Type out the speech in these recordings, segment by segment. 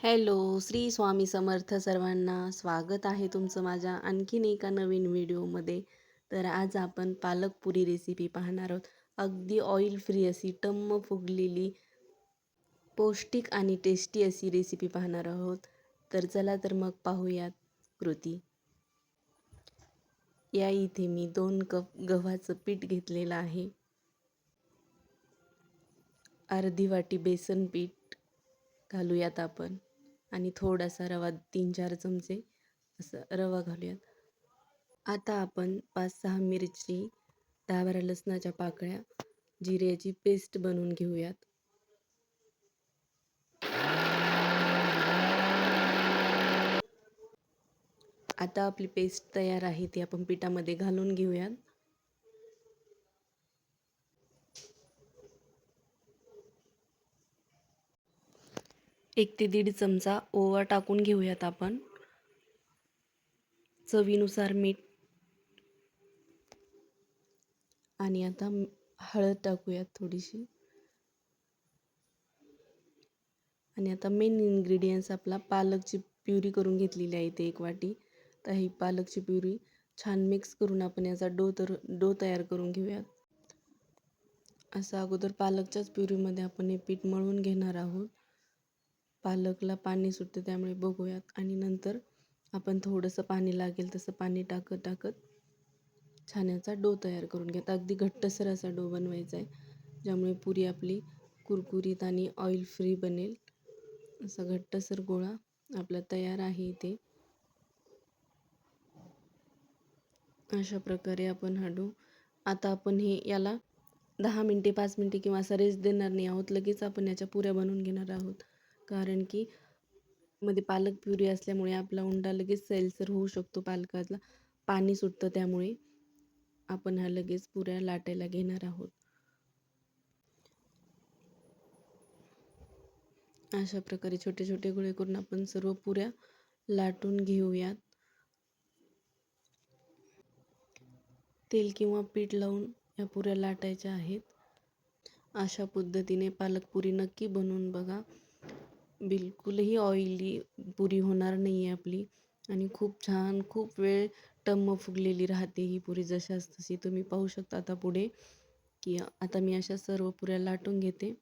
Hello Shri Swami Samarth सर्वांना स्वागत आहे तुमचं माझ्या आणखीन एका नवीन व्हिडिओमध्ये. तर आज आपण पालक पुरी रेसिपी पाहणार आहोत. अगदी ऑइल फ्री अशी टम्म फुगलेली पौष्टिक आणि टेस्टी अशी रेसिपी पाहणार आहोत. तर चला तर मग पाहूयात कृती. या इथे मी दोन कप गव्हाचं पीठ घेतलेलं आहे. अर्धी वाटी बेसन पीठ घालूयात आपण. आणि थोडासा रवा तीन चार चमचे असं रवा घालूयात. आता आपण पाच सहा मिरची दहा बारा लसणाच्या पाकळ्या जिऱ्याची पेस्ट बनवून घेऊयात. आता आपली पेस्ट तयार आहे ती आपण पिठामध्ये घालून घेऊयात. एक ते दीड चमचा ओवा टाकून घेऊयात आपण. चवीनुसार मीठ. आणि आता हळद टाकूयात थोडीशी. आणि आता मेन इन्ग्रेडियंट्स आपला पालकची प्युरी करून घेतलेली आहे ते एक वाटी. तर ही पालकची प्युरी छान मिक्स करून आपण याचा डो तर डो तयार करून घेऊयात. असं अगोदर पालकच्याच प्युरीमध्ये आपण हे पीठ मळून घेणार आहोत. पालकला पाणी सुटतं त्यामुळे बघूयात. आणि नंतर आपण थोडंसं पाणी लागेल तसं पाणी टाकत टाकत छान्याचा डो तयार करून घ्यात अगदी घट्टसर असा डो बनवायचा आहे ज्यामुळे पुरी आपली कुरकुरीत आणि ऑइल फ्री बनेल. असा घट्टसर गोळा आपला तयार आहे इथे. अशा प्रकारे आपण हा डो आता आपण हे याला दहा मिनटे पाच मिनटे किंवा असा रेस्ट देणार नाही आहोत. लगेच आपण याच्या पुऱ्या बनवून घेणार आहोत. कारण की मध्ये पालक प्युरी असल्यामुळे आपला उंडा लगेच सैलसर होऊ शकतो पालकातला. पाणी सुटतं त्यामुळे आपण हा लगेच पुऱ्या लाटायला घेणार आहोत. अशा प्रकारे छोटे छोटे गोळे करून आपण सर्व पुऱ्या लाटून घेऊयात. तेल किंवा पीठ लावून या पुऱ्या लाटायच्या आहेत. अशा पद्धतीने पालकपुरी नक्की बनवून बघा. बिलकुलही ऑइली पुरी होणार नाही आहे आपली. आणि खूप छान खूप वेळ टम्म फुगलेली राहते ही पुरी. जशाच तशी तुम्ही पाहू शकता आता पुढे की आता मी अशा सर्व पुऱ्या लाटून घेते.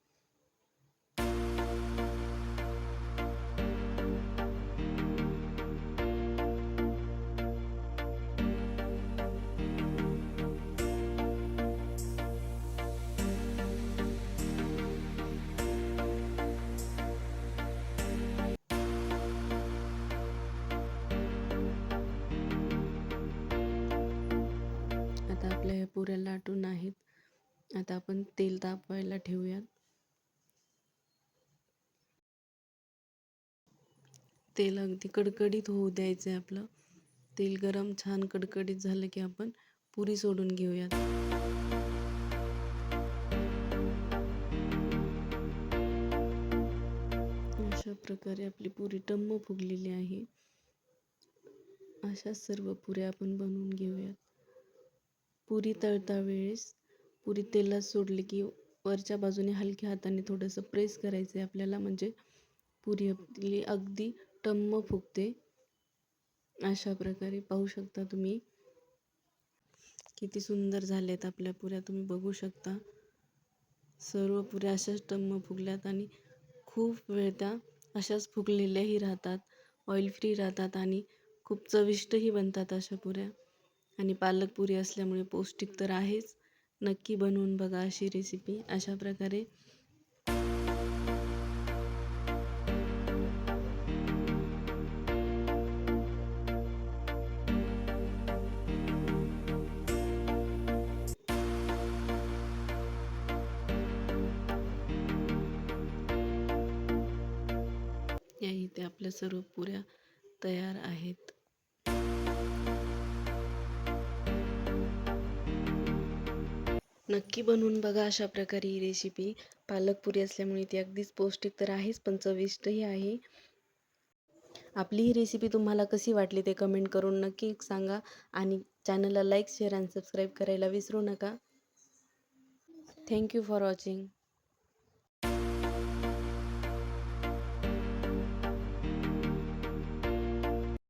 पुऱ्या लाटून आहेत. आता आपण तेल तापवायला ठेवूयात. तेल अगदी कडकडीत होऊ द्यायचं आहे आपलं. तेल गरम छान कडकडीत झालं की आपण पुरी सोडून घेऊयात. अशा प्रकारे आपली पुरी टम्म फुगलेली आहे. अशा सर्व पुऱ्या आपण बनवून घेऊयात. पुरी तळता वेळेस पुरी तेलात सोडली की वरच्या बाजूने हलक्या हाताने थोडंसं प्रेस करायचं आहे आपल्याला. म्हणजे पुरी आपली अगदी टम्म फुगते. अशा प्रकारे पाहू शकता तुम्ही. किती सुंदर झाल्यात आपल्या पुऱ्या. तुम्ही बघू शकता. सर्व पुऱ्या अशाच टम्म फुगल्यात आणि खूप वेळ त्या अशाच फुगलेल्याही राहतात. ऑइल फ्री राहतात आणि खूप चविष्टही बनतात अशा पुऱ्या. आणि पालक पुरी असल्यामुळे पौष्टिक तर आहेच. नक्की बनवून बघा अशी रेसिपी अशा प्रकारे. या इथे आपल्या सर्व पुऱ्या तयार आहेत. नक्की बनवून बघा अशा प्रकारे ही रेसिपी पालकपुरी असल्यामुळे ती अगदीच पौष्टिक तर आहेच पण चविष्टही आहे. आपली ही रेसिपी तुम्हाला कशी वाटली ते कमेंट करून नक्की सांगा आणि चॅनलला लाईक शेअर आणि सबस्क्राईब करायला विसरू नका. Thank you for watching